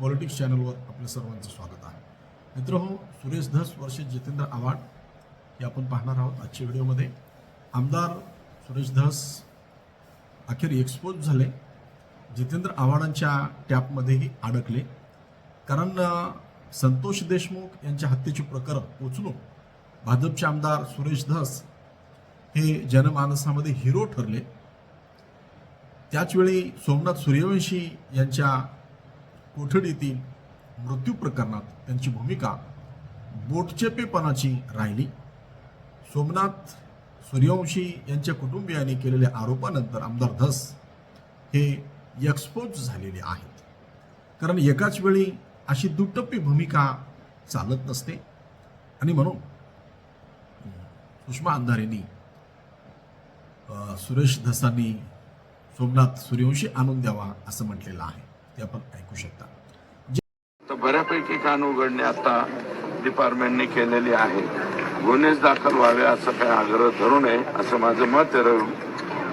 Politics चॅनलवर आपल्या सर्वांचं स्वागत आहे. मित्र हो सुरेश धस वर्ष जितेंद्र आव्हाड हे आपण पाहणार आहोत आजच्या व्हिडिओमध्ये. आमदार सुरेश धस अखेर एक्सपोज झाले. जितेंद्र आव्हाडांच्या टॅपमध्येही अडकले. कारण संतोष देशमुख यांच्या हत्येचे प्रकरण पोचलो भाजपचे आमदार सुरेश धस हे जनमानसामध्ये हिरो ठरले. त्याचवेळी सोमनाथ सूर्यवंशी यांच्या कोठडीतील मृत्यू प्रकरणात त्यांची भूमिका बोटचेपेपणाची राहिली. सोमनाथ सूर्यवंशी यांच्या कुटुंबियांनी केलेल्या आरोपानंतर आमदार धस हे एक्सपोज झालेले आहेत. कारण एकाच वेळी अशी दुटप्पी भूमिका चालत नसते. आणि म्हणून सुषमा अंधारेंनी सुरेश धसांनी सोमनाथ सूर्यवंशी आणून द्यावा असं म्हटलेलं आहे. ते आपण ऐकू शकता. बऱ्यापैकी कान उघडणे आता डिपार्टमेंटने केलेली आहे. गुन्हेच दाखल व्हावे असं काही आग्रह धरू नये असं माझं मत आहे रवी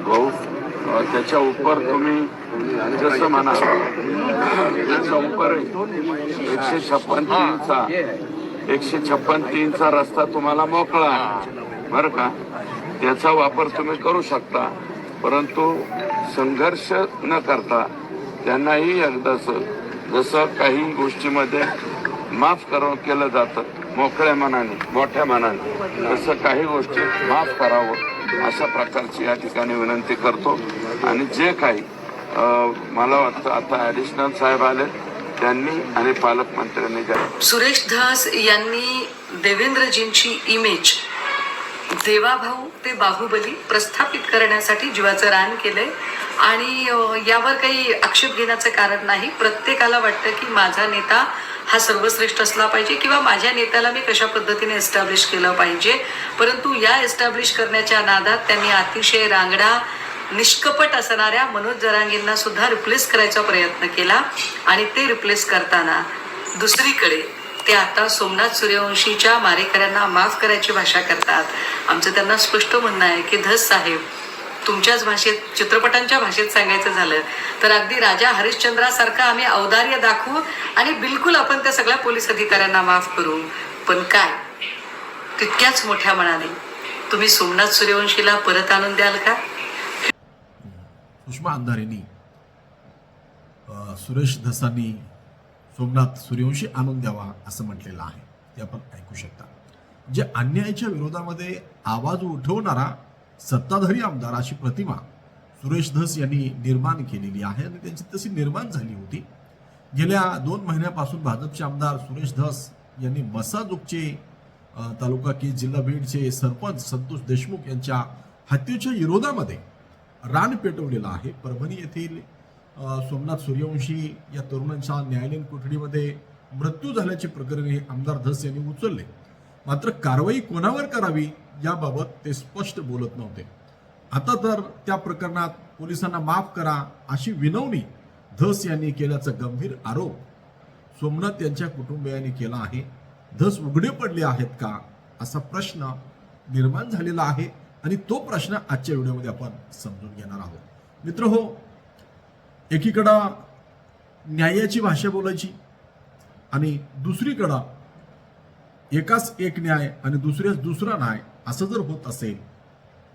भाऊ. त्याच्या उपर तुम्ही जसं म्हणा त्याच्या उपर एकशे छप्पन तीनचा एकशे छप्पन तीनचा रस्ता तुम्हाला मोकळा बरं का? त्याचा वापर तुम्ही करू शकता परंतु संघर्ष न करता त्यांनाही एकदाच जसं काही गोष्टीमध्ये माफ कर केलं जातं. मोकळ्या मनाने मोठ्या मनाने. तसं काही गोष्टी माफ करावं अशा प्रकारची या ठिकाणी विनंती करतो. आणि जे काही मला वाटतं आता ऍडिशनल साहेब आले त्यांनी आणि पालकमंत्र्यांनी सुरेश धस यांनी देवेंद्रजींची इमेज देवाभाऊ ते बाहुबली प्रस्थापित करण्यासाठी जीवाचं रान केलंय. आणि यावर काही आक्षेप घेण्याचं कारण नाही. प्रत्येकाला वाटतं की माझा नेता हा सर्वश्रेष्ठ असला पाहिजे किंवा माझ्या नेत्याला मी कशा पद्धतीने एस्टॅब्लिश केलं पाहिजे. परंतु या एस्टॅब्लिश करण्याच्या नादात त्यांनी अतिशय रांगडा निष्कपट असणाऱ्या मनोज जरांगींना सुद्धा रिप्लेस करायचा प्रयत्न केला. आणि ते रिप्लेस करताना दुसरीकडे ते आता सोमनाथ सूर्यवंशीच्या मारेकऱ्यांना माफ करायची भाषा करतात. आमचं त्यांना स्पष्ट म्हणणं आहे की धस साहेब तुमच्याच भाषेत चित्रपटांच्या भाषेत सांगायचं झालं तर अगदी राजा हरिश्चंद्रासारखं आम्ही औदार्य दाखवू आणि बिलकुल आपण त्या सगळ्या पोलीस अधिकाऱ्यांना माफ करू. पण काय? तितक्याच मोठ्या मनाने तुम्ही सोमनाथ सूर्यवंशीला परत आणून द्याल का? सुषमा अंधारेंनी सुरेश धसांनी सोमनाथ सूर्यवंशी आणून द्यावा असं म्हटलेलं आहे. ते आपण ऐकू शकता. जे अन्यायाच्या विरोधामध्ये आवाज उठवणारा सत्ताधारी आमदार अशी प्रतिमा सुरेश धस यांनी निर्माण केलेली आहे आणि त्यांची तशी निर्माण झाली होती. गेल्या दोन महिन्यापासून भाजपचे आमदार सुरेश धस यांनी मसाजोगचे तालुका की जिल्हा बीडचे सरपंच संतोष देशमुख यांच्या हत्येच्या विरोधामध्ये रान पेटवलेलं आहे. परभणी येथील सोमनाथ सूर्यवंशी या तरुणांच्या न्यायालयीन कोठडीमध्ये मृत्यू झाल्याचे प्रकरण हे आमदार धस यांनी उचलले. मात्र कारवाई कोणावर करावी याबाबत ते स्पष्ट बोलत नव्हते. आता तर त्या प्रकरणात पोलिसांना माफ करा अशी विनवणी धस यांनी केल्याचा गंभीर आरोप सोमनाथ यांच्या कुटुंबियांनी केला आहे. धस उघडे पडले आहेत का असा प्रश्न निर्माण झालेला आहे आणि तो प्रश्न आजच्या व्हिडिओमध्ये आपण समजून घेणार आहोत. मित्र हो एकीकडं न्यायाची भाषा बोलायची आणि दुसरीकडं एकाच एक न्याय आणि दुसऱ्याच दुसरा न्याय असं जर होत असेल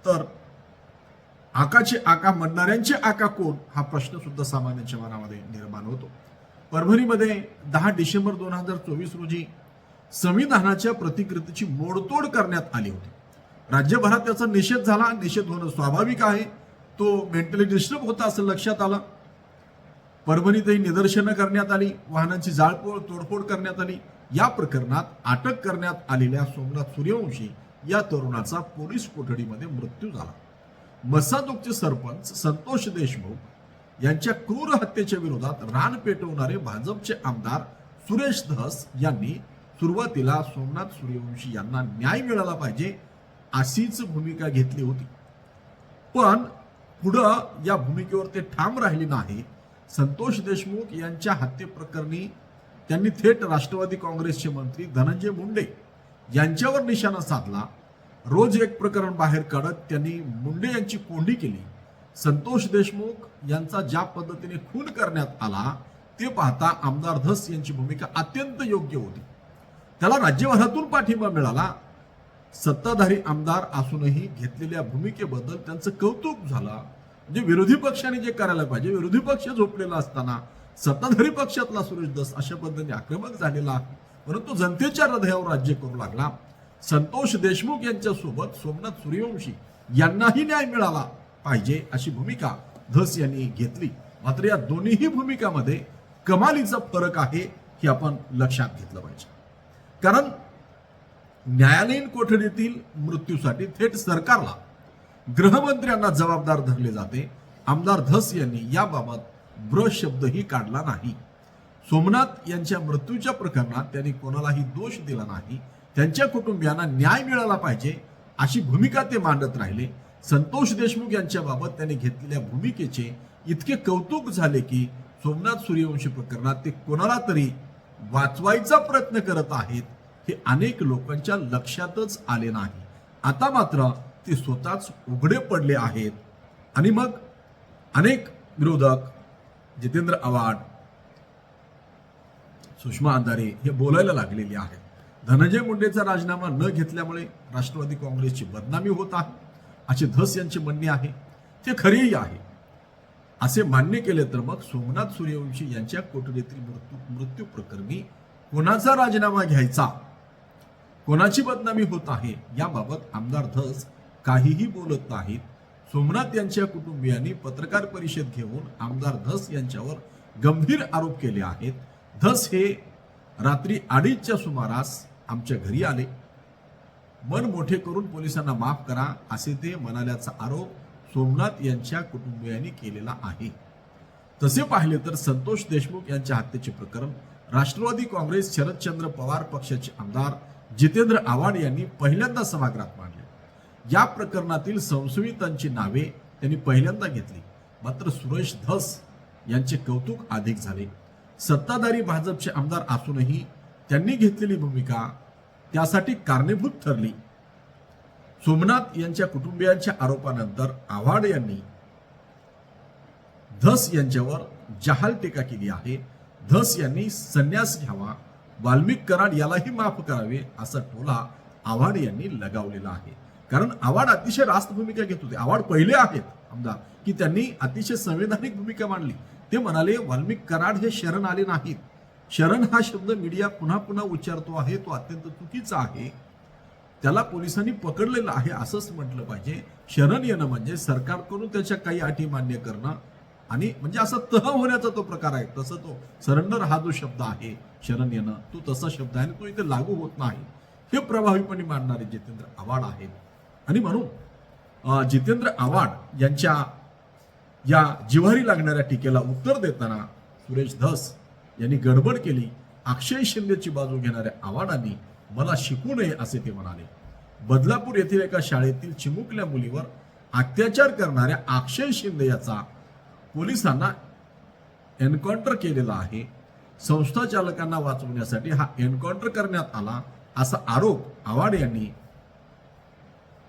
तर आकाचे आका म्हणणाऱ्यांचे आका कोण हा प्रश्न सुद्धा सामान्यांच्या मनामध्ये निर्माण होतो. परभणीमध्ये दहा डिसेंबर दोन हजार चोवीस रोजी संविधानाच्या प्रतिकृतीची मोडतोड करण्यात आली होती. राज्यभरात त्याचा निषेध झाला. निषेध होणं स्वाभाविक आहे. तो मेंटली डिस्टर्ब होता असं लक्षात आलं. परभणीतही निदर्शनं करण्यात आली वाहनांची जाळपोळ तोडफोड करण्यात आली. या प्रकरणात अटक करण्यात आलेल्या सोमनाथ सूर्यवंशी या तरुणाचा पोलीस कोठडीमध्ये मृत्यू झाला. मसादोगचे सरपंच संतोष देशमुख यांच्या क्रूर हत्येच्या विरोधात रान पेटवणारे भाजपचे आमदार सुरेश धस यांनी सुरुवातीला सोमनाथ सूर्यवंशी यांना न्याय मिळाला पाहिजे अशीच भूमिका घेतली होती. पण पुढं या भूमिकेवर ते ठाम राहिले नाही संतोष देशमुख यांच्या हत्येप्रकरणी त्यांनी थेट राष्ट्रवादी काँग्रेसचे मंत्री धनंजय मुंडे यांच्यावर निशाणा साधला. रोज एक प्रकरण बाहेर काढत त्यांनी मुंडे यांची कोंडी केली. संतोष देशमुख यांचा ज्या पद्धतीने खून करण्यात आला ते पाहता आमदार धस यांची भूमिका अत्यंत योग्य होती. त्याला राज्यभरातून पाठिंबा मिळाला. सत्ताधारी आमदार असूनही घेतलेल्या भूमिकेबद्दल त्यांचं कौतुक झालं. म्हणजे विरोधी पक्षाने जे करायला पाहिजे विरोधी पक्ष झोपलेला असताना सत्ताधारी पक्षातला सुरेश दस अशा पद्धतीने आक्रमक झालेला परंतु जनतेच्या हृदयावर राज्य करू लागला. संतोष देशमुख यांच्या सोबत सोमनाथ सूर्यवंशी यांनाही न्याय मिळाला पाहिजे अशी भूमिका धस यांनी घेतली. मात्र या दोन्हीही भूमिकामध्ये कमालीचा फरक आहे हे आपण लक्षात घेतलं पाहिजे. कारण न्यायालयीन कोठडीतील मृत्यूसाठी थेट सरकारला गृहमंत्र्यांना जबाबदार धरले जाते. आमदार धस यांनी याबाबत ब्र शब्दही काढला नाही. सोमनाथ यांच्या मृत्यूच्या प्रकरणात त्यांनी कोणालाही दोष दिला नाही. त्यांच्या कुटुंबियांना न्याय मिळाला पाहिजे अशी भूमिका ते मांडत राहिले. संतोष देशमुख यांच्या बाबत त्यांनी घेतलेल्या भूमिकेचे इतके कौतुक झाले की सोमनाथ सूर्यवंशी प्रकरणात ते कोणाला तरी वाचवायचा प्रयत्न करत आहेत हे अनेक लोकांच्या लक्षातच आले नाही. आता मात्र ते स्वतःच उघडे पडले आहेत. आणि मग अनेक विरोधक जितेंद्र आव्हाड सुषमा अंधारे हे बोलायला लागलेले आहेत. धनंजय मुंडेचा राजीनामा न घेतल्यामुळे राष्ट्रवादी काँग्रेसची बदनामी होत आहे. असे धस यांचे म्हणणे आहे. ते खरेही आहे. असे मान्य केले तर मग सोमनाथ सूर्यवंशी यांच्या कोठडीतील मृत्यू मृत्यू प्रकरणी कोणाचा राजीनामा घ्यायचा? कोणाची बदनामी होत आहे? याबाबत आमदार धस काहीही बोलत नाहीत. सोमनाथ यांच्या कुटुंबियांनी पत्रकार परिषद घेऊन आमदार धस यांच्यावर गंभीर आरोप केले आहेत. धस हे रात्री अडीचच्या सुमारास आमच्या घरी आले. मन मोठे करून पोलिसांना माफ करा असे ते म्हणाल्याचा आरोप सोमनाथ यांच्या कुटुंबियांनी केलेला आहे. तसे पाहिले तर संतोष देशमुख यांच्या हत्येचे प्रकरण राष्ट्रवादी काँग्रेस शरदचंद्र पवार पक्षाचे आमदार जितेंद्र आव्हाड यांनी पहिल्यांदा सभागृहात मांडले. या प्रकरणातील संशयितांची नावे त्यांनी पहिल्यांदा घेतली. मात्र सुरेश धस यांचे कौतुक अधिक झाले. सत्ताधारी भाजपचे आमदार असूनही त्यांनी घेतलेली भूमिका त्यासाठी कारणीभूत ठरली. सोमनाथ यांच्या कुटुंबियांच्या आरोपानंतर आव्हाड यांनी धस यांच्यावर जहाल टीका केली आहे. धस यांनी संन्यास घ्यावा वाल्मिक कराड यालाही माफ करावे असा टोला आव्हाड यांनी लगावलेला आहे. कारण आव्हाड अतिशय रास्त भूमिका घेत होते. आव्हाड पहिले आहेत आमदार की त्यांनी अतिशय संवैधानिक भूमिका मांडली. ते म्हणाले वाल्मिक कराड हे शरण आले नाहीत. शरण हा शब्द मीडिया पुन्हा पुन्हा उच्चारतो आहे. तो अत्यंत चुकीचा आहे. त्याला पोलिसांनी पकडलेलं आहे असंच म्हटलं पाहिजे. शरण येणं म्हणजे सरकारकडून त्याच्या काही अटी मान्य करणं आणि म्हणजे असा तह होण्याचा तो प्रकार आहे. तसं तो सरेंडर हा जो शब्द आहे शरण येणं तो तसा शब्द आहे आणि तो इथे लागू होत नाही. हे प्रभावीपणे मांडणारे जितेंद्र आव्हाड आहेत. आणि म्हणून जितेंद्र आव्हाड यांच्या या जिव्हारी लागणाऱ्या टीकेला उत्तर देताना सुरेश धस यांनी गडबड केली. अक्षय शिंदेची बाजू घेणाऱ्या आव्हाडांनी मला शिकू नये असे ते म्हणाले. बदलापूर येथील एका शाळेतील चिमुकल्या मुलीवर अत्याचार करणाऱ्या अक्षय शिंदे याचा पोलिसांना एन्काउंटर केलेला आहे. संस्था चालकांना वाचवण्यासाठी हा एन्काउंटर करण्यात आला असा आरोप आव्हाड यांनी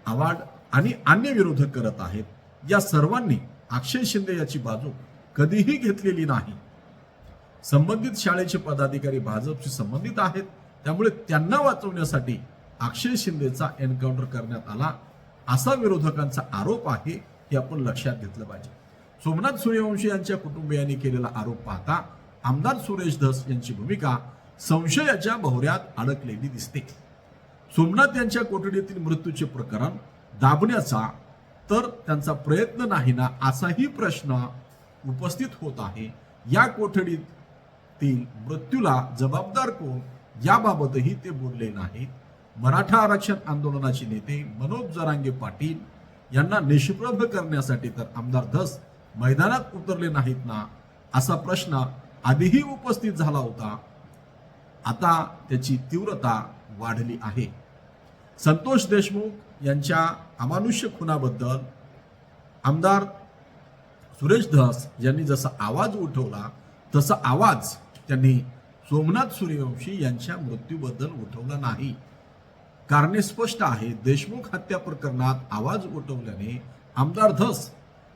आवाड आणि अन्य विरोधक करत आहेत. या सर्वांनी अक्षय शिंदे याची बाजू कधीही घेतलेली नाही. संबंधित शाळेचे पदाधिकारी भाजपशी संबंधित आहेत. त्यामुळे त्यांना वाचवण्यासाठी अक्षय शिंदेचा एन्काउंटर करण्यात आला. असा विरोधकांचा आरोप आहे हे आपण लक्षात घेतलं पाहिजे. सोमनाथ सूर्यवंशी यांच्या कुटुंबियांनी केलेला आरोप पाहता आमदार सुरेश धस यांची भूमिका संशयाच्या भोवऱ्यात अडकलेली दिसते. सोमनाथ यांच्या कोठडीतील मृत्यूचे प्रकरण दाबण्याचा तर त्यांचा प्रयत्न नाही ना असाही प्रश्न उपस्थित होत आहे. या कोठडीतील मृत्यूला जबाबदार कोण? याबाबतही ते बोलले नाहीत. मराठा आरक्षण आंदोलनाचे नेते मनोज जरांगे पाटील यांना निष्प्रभ करण्यासाठी तर आमदार धस मैदानात उतरले नाहीत ना असा प्रश्न आधीही उपस्थित झाला होता. आता त्याची तीव्रता वाढली आहे. संतोष देशमुख यांच्या अमानुष्य खुनाबद्दल आमदार सुरेश धस यांनी जसा आवाज उठवला तसा आवाज त्यांनी सोमनाथ सूर्यवंशी यांच्या मृत्यूबद्दल उठवला नाही. कारणे स्पष्ट आहे देशमुख हत्या प्रकरणात आवाज उठवल्याने आमदार धस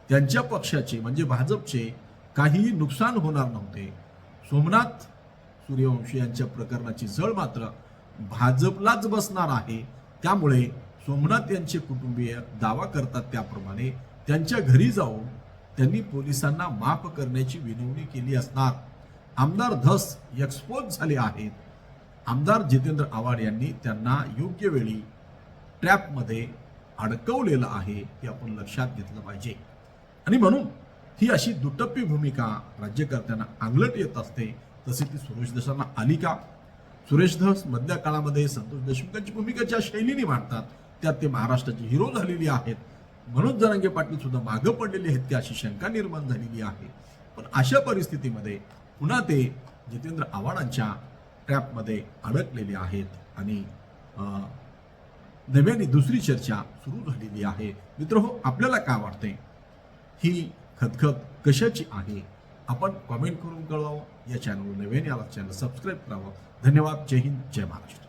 त्यांच्या पक्षाचे म्हणजे भाजपचे काहीही नुकसान होणार नव्हते. सोमनाथ सूर्यवंशी यांच्या प्रकरणाची झळ मात्र भाजपलाच बसणार आहे. त्यामुळे सोमनाथ यांचे कुटुंबीय दावा करतात त्याप्रमाणे त्यांच्या घरी जाऊन त्यांनी पोलिसांना माफ करण्याची विनवणी केली असणार. आमदार धस एक्सपोज झाले आहेत. आमदार जितेंद्र आव्हाड यांनी त्यांना योग्य वेळी ट्रॅपमध्ये अडकवलेलं आहे हे आपण लक्षात घेतलं पाहिजे. आणि म्हणून ही अशी दुटप्पी भूमिका राज्यकर्त्यांना आंगलट येत असते. तशी ती सुरेश धसांना आली का? सुरेश धस मधल्या काळामध्ये संतोष देशमुखांची भूमिका ज्या शैलीने मांडतात त्यात ते महाराष्ट्राचे हिरो झालेली आहेत. मनोज जरांगे पाटील सुद्धा मागं पडलेले आहेत की अशी शंका निर्माण झालेली आहे. पण अशा परिस्थितीमध्ये पुन्हा ते जितेंद्र आव्हाडांच्या ट्रॅपमध्ये अडकलेले आहेत आणि नव्याने दुसरी चर्चा सुरू झालेली आहे. मित्र हो आपल्याला काय वाटते ही खतखत कशाची आहे? आपण कॉमेंट करून कळवावं. या चॅनल नवीन याला चॅनल सबस्क्राईब करावं. धन्यवाद. जय हिंद. जय महाराष्ट्र.